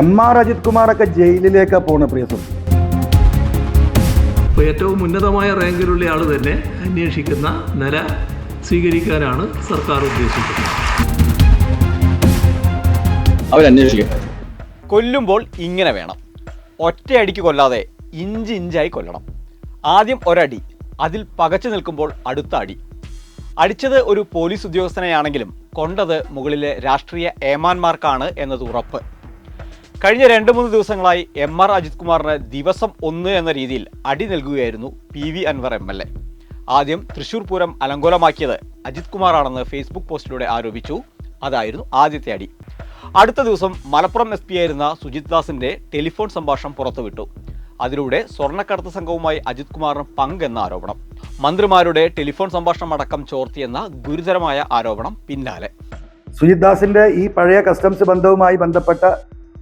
M R Ajith കുമാറൊക്കെ ജയിലിലേക്ക് പോണ പ്രിയ സുഹൃത്ത്. ഏറ്റവും ഉന്നതമായ റാങ്കിലുള്ള ആൾ തന്നെ അന്വേഷിക്കുന്ന നില സ്വീകരിക്കാനാണ് സർക്കാർ ഉദ്ദേശിക്കുന്നത്. അവരന്വേഷിക്കട്ടെ കൊല്ലുമ്പോൾ ഇങ്ങനെ വേണം. ഒറ്റയടിക്ക് കൊല്ലാതെ ഇഞ്ച് ഇഞ്ചായി കൊല്ലണം. ആദ്യം ഒരടി അതിൽ പകച്ചു നിൽക്കുമ്പോൾ അടുത്ത അടി. അടിച്ചത് ഒരു പോലീസ് ഉദ്യോഗസ്ഥനെയാണെങ്കിലും കൊണ്ടത് മുകളിലെ രാഷ്ട്രീയ ഏമാന്മാർക്കാണ് എന്നത് ഉറപ്പ്. കഴിഞ്ഞ രണ്ട് മൂന്ന് ദിവസങ്ങളായി എം ആർ അജിത് കുമാറിന് ദിവസം ഒന്ന് എന്ന രീതിയിൽ അടി നൽകുകയായിരുന്നു P V Anvar M L A. ആദ്യം തൃശൂർ പൂരം അലങ്കോലമാക്കിയത് അജിത് കുമാറാണെന്ന് ഫേസ്ബുക്ക് പോസ്റ്റിലൂടെ ആരോപിച്ചു. അതായിരുന്നു ആദ്യത്തെ അടി. അടുത്ത ദിവസം മലപ്പുറം എസ് പി ആയിരുന്ന സുജിത് ദാസിന്റെ ടെലിഫോൺ സംഭാഷണം പുറത്തുവിട്ടു. അതിലൂടെ സ്വർണക്കടത്ത് സംഘവുമായി അജിത് കുമാറിന് പങ്കെന്ന ആരോപണം. മന്ത്രിമാരുടെ ടെലിഫോൺ സംഭാഷണം അടക്കം ചോർത്തിയെന്ന ഗുരുതരമായ ആരോപണം പിന്നാലെ. സുജിത് ദാസിന്റെ ഈ പഴയ കസ്റ്റംസ് ബന്ധവുമായി ബന്ധപ്പെട്ട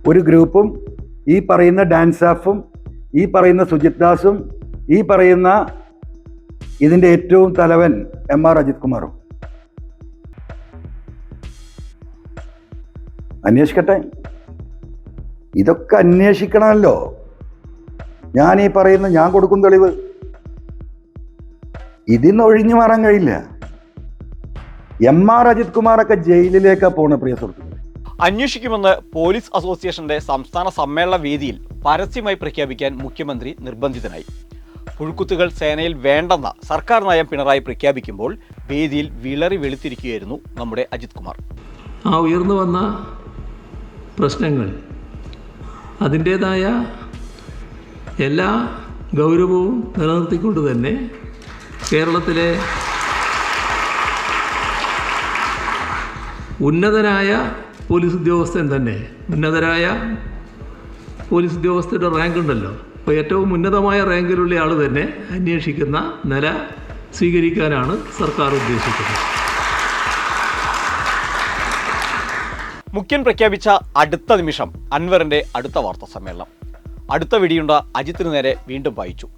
ഒരു ഗ്രൂപ്പും ഈ പറയുന്ന ഡാൻസ് സ്റ്റാഫും ഈ പറയുന്ന സുജിത് ദാസും ഈ പറയുന്ന ഇതിന്റെ ഏറ്റവും തലവൻ എം ആർ അജിത് കുമാറും. അന്വേഷിക്കട്ടെ. ഇതൊക്കെ അന്വേഷിക്കണമല്ലോ. ഞാൻ ഈ പറയുന്ന ഞാൻ കൊടുക്കും തെളിവ്. ഇതിന്ന് ഒഴിഞ്ഞു മാറാൻ കഴിയില്ല. എം ആർ അജിത് കുമാറൊക്കെ ജയിലിലേക്കാണ് പോണ പ്രിയ സുഹൃത്തുക്കളെ. അന്വേഷിക്കുമെന്ന് പോലീസ് അസോസിയേഷന്റെ സംസ്ഥാന സമ്മേളന വേദിയിൽ പരസ്യമായി പ്രഖ്യാപിക്കാൻ മുഖ്യമന്ത്രി നിർബന്ധിതനായി. പുഴുക്കുത്തുകൾ സേനയിൽ വേണ്ടെന്ന സർക്കാർ നയം പിണറായി പ്രഖ്യാപിക്കുമ്പോൾ വേദിയിൽ വിളറി വെളുത്തിരിക്കുകയായിരുന്നു നമ്മുടെ അജിത് കുമാർ. ആ ഉയർന്നു വന്ന പ്രശ്നങ്ങൾ അതിന്റേതായ എല്ലാ ഗൗരവവും നിലനിർത്തിക്കൊണ്ട് തന്നെ കേരളത്തിലെ ഉന്നതനായ പോലീസ് ഉദ്യോഗസ്ഥൻ തന്നെ ഉന്നതരായ പോലീസ് ഉദ്യോഗസ്ഥരുടെ റാങ്ക് ഉണ്ടല്ലോ. അപ്പോൾ ഏറ്റവും ഉന്നതമായ റാങ്കിലുള്ള ആൾ തന്നെ അന്വേഷിക്കുന്ന നില സ്വീകരിക്കാനാണ് സർക്കാർ ഉദ്ദേശിക്കുന്നത്. മുഖ്യൻ പ്രഖ്യാപിച്ച അടുത്ത നിമിഷം അൻവറിന്റെ അടുത്ത വാർത്താ സമ്മേളനം. അടുത്ത വെടിയുണ്ട അജിത്തിന് നേരെ വീണ്ടും വായിച്ചു.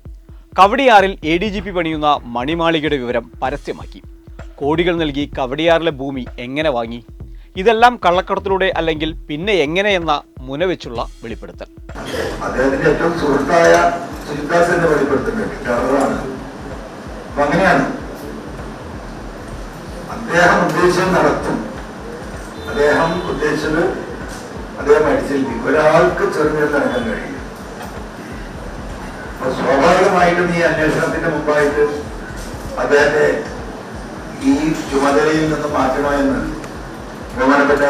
കവടിയാറിൽ എ ഡി ജി പി പണിയുന്ന മണിമാളികയുടെ വിവരം പരസ്യമാക്കി. കോടികൾ നൽകി കവടിയാറിലെ ഭൂമി എങ്ങനെ വാങ്ങി? ഇതെല്ലാം കള്ളക്കടത്തിലൂടെ അല്ലെങ്കിൽ പിന്നെ എങ്ങനെയെന്ന മുനവെച്ചുള്ള വെളിപ്പെടുത്തൽ. അദ്ദേഹത്തിന്റെ ഏറ്റവും സുഹൃത്തായ സുജിത്ദാസിന്റെ വെളിപ്പെടുത്തുന്നുണ്ട്. അങ്ങനെയാണ്. അദ്ദേഹം ഉദ്ദേശം നടത്തും. അദ്ദേഹം ഉദ്ദേശിച്ചത് അദ്ദേഹം അടിച്ചിരിക്കും ഒരാൾക്ക് ചെറുങ്ങനെ നടക്കാൻ കഴിയും സ്വാഭാവികമായിട്ടും ഈ അന്വേഷണത്തിന്റെ മുമ്പായിട്ട് അദ്ദേഹത്തെ ഈ ചുമതലയിൽ നിന്ന് മാറ്റണോ എന്ന് ബഹുമാനപ്പെട്ട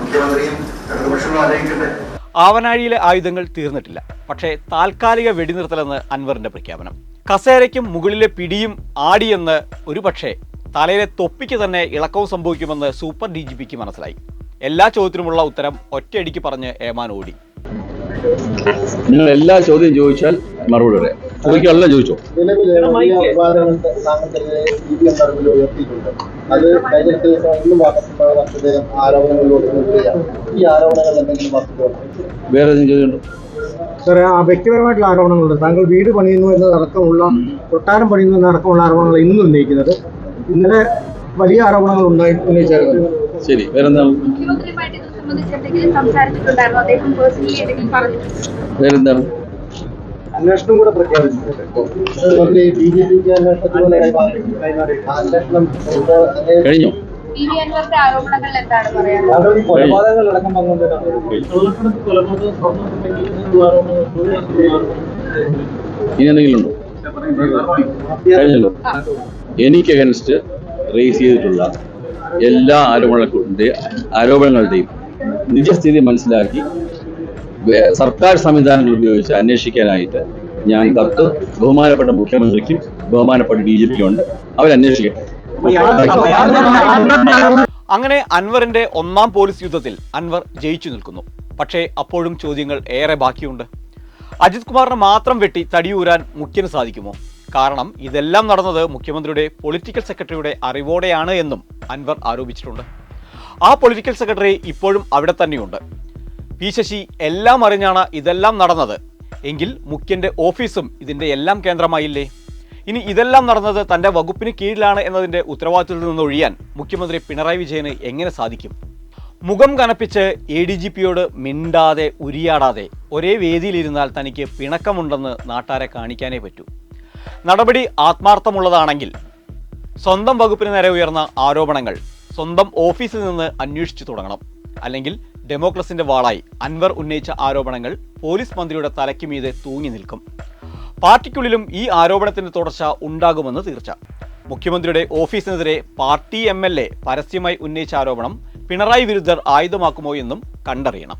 മുഖ്യമന്ത്രിയും ഇടതുപക്ഷവും ആലോചിക്കട്ടെ. ആവനാഴിയിലെ ആയുധങ്ങൾ തീർന്നിട്ടില്ല. പക്ഷേ താൽക്കാലിക വെടിനിർത്തലെന്ന് അൻവറിന്റെ പ്രഖ്യാപനം. കസേരയ്ക്കും മുകളിലെ പിടിയും ആടിയെന്ന് ഒരുപക്ഷെ തലയിലെ തൊപ്പിക്ക് തന്നെ ഇളക്കവും സംഭവിക്കുമെന്ന് സൂപ്പർ ഡി ജി പിക്ക് മനസ്സിലായി. എല്ലാ ചോദ്യത്തിനുമുള്ള ഉത്തരം ഒറ്റയടിക്ക് പറഞ്ഞ് ഏമാൻ ഓടി. നിങ്ങൾ എല്ലാ ചോദ്യം ചോദിച്ചാൽ മറുപടി പറയാം. ചോദിക്കാനുള്ള ചോദിച്ചോ? എന്തെങ്കിലും വേറെ ചോദ്യമുണ്ടോ? സാറേ ആ വ്യക്തിപരമായിട്ടുള്ള ആരോപണങ്ങളുണ്ട്. താങ്കൾ വീട് പണിയുന്നു എന്നതടക്കമുള്ള കൊട്ടാരം പണിയുന്നു എന്നതടക്കമുള്ള ആരോപണങ്ങൾ ഇന്നും ഉന്നയിക്കുന്നത് ഇന്നലെ വലിയ ആരോപണങ്ങൾ ഉണ്ടായി ഉന്നയിച്ചായിരുന്നു. ശരി വേറെന്താണ് എന്തെങ്കിലും എന്തെങ്കിലും വേറെന്താണ്? അന്വേഷണം കൂടെ പ്രഖ്യാപിച്ചിട്ടുണ്ട്. മന്ത്രി ബി ജെ പിക്ക് അന്വേഷണത്തിന് കൈമാറി ആ അന്വേഷണം ഇപ്പോൾ അങ്ങേ കഴിഞ്ഞോ? പി വി അൻവറിന്റെ ആരോപണങ്ങൾ എന്താണ് പറയാനുള്ളത് താങ്കൾ ഈ കൊലപാതകങ്ങളടക്കം പങ്കുകൊണ്ടിട്ടാണ് ഇനി എന്തെങ്കിലും ഉണ്ടോ. കഴിഞ്ഞല്ലോ. എനിക്ക് അഗൻസ്റ്റ് റേസ് ചെയ്തിട്ടുള്ള എല്ലാ ആരോപണങ്ങളുടെ ആരോപണങ്ങളുടെയും നിജസ്ഥിതി മനസ്സിലാക്കി സർക്കാർ സംവിധാനങ്ങൾ ഉപയോഗിച്ച് അന്വേഷിക്കാനായിട്ട് ഞാൻ കത്ത് ബഹുമാനപ്പെട്ട മുഖ്യമന്ത്രിക്കും ബഹുമാനപ്പെട്ട ഡി ജി പിക്കും ഉണ്ട്. അവരന്വേഷിക്കട്ടെ. അങ്ങനെ അൻവറിന്റെ ഒന്നാം പോലീസ് യുദ്ധത്തിൽ അൻവർ ജയിച്ചു നിൽക്കുന്നു. പക്ഷേ അപ്പോഴും ചോദ്യങ്ങൾ ഏറെ ബാക്കിയുണ്ട്. അജിത് കുമാറിനെ മാത്രം വെട്ടി തടിയൂരാൻ മുഖ്യന് സാധിക്കുമോ? കാരണം ഇതെല്ലാം നടന്നത് മുഖ്യമന്ത്രിയുടെ പൊളിറ്റിക്കൽ സെക്രട്ടറിയുടെ അറിവോടെയാണ് എന്നും അൻവർ ആരോപിച്ചിട്ടുണ്ട്. ആ പൊളിറ്റിക്കൽ സെക്രട്ടറി ഇപ്പോഴും അവിടെ തന്നെയുണ്ട്. പി ശശി എല്ലാം അറിഞ്ഞാണ് ഇതെല്ലാം നടന്നത് എങ്കിൽ മുഖ്യന്റെ ഓഫീസും ഇതിന്റെ എല്ലാം കേന്ദ്രമായില്ലേ? ഇനി ഇതെല്ലാം നടന്നത് തന്റെ വകുപ്പിന് കീഴിലാണ് എന്നതിന്റെ ഉത്തരവാദിത്തത്തിൽ നിന്ന് ഒഴിയാൻ മുഖ്യമന്ത്രി പിണറായി വിജയന് എങ്ങനെ സാധിക്കും? മുഖം കനപ്പിച്ച് എ ഡി ജി പിയോട് മിണ്ടാതെ ഉരിയാടാതെ ഒരേ വേദിയിലിരുന്നാൽ തനിക്ക് പിണക്കമുണ്ടെന്ന് നാട്ടാരെ കാണിക്കാനേ പറ്റൂ. നടപടി ആത്മാർത്ഥമുള്ളതാണെങ്കിൽ സ്വന്തം വകുപ്പിന് നേരെ ഉയർന്ന ആരോപണങ്ങൾ സ്വന്തം ഓഫീസിൽ നിന്ന് അന്വേഷിച്ചു തുടങ്ങണം. അല്ലെങ്കിൽ ഡെമോക്രസിന്റെ വാളായി അൻവർ ഉന്നയിച്ച ആരോപണങ്ങൾ പോലീസ് മന്ത്രിയുടെ തലയ്ക്ക് തൂങ്ങി നിൽക്കും. പാർട്ടിക്കുള്ളിലും ഈ ആരോപണത്തിന്റെ തുടർച്ച ഉണ്ടാകുമെന്ന് തീർച്ച. മുഖ്യമന്ത്രിയുടെ ഓഫീസിനെതിരെ പാർട്ടി എ പരസ്യമായി ഉന്നയിച്ച ആരോപണം പിണറായി വിരുദ്ധർ ആയുധമാക്കുമോ എന്നും കണ്ടറിയണം.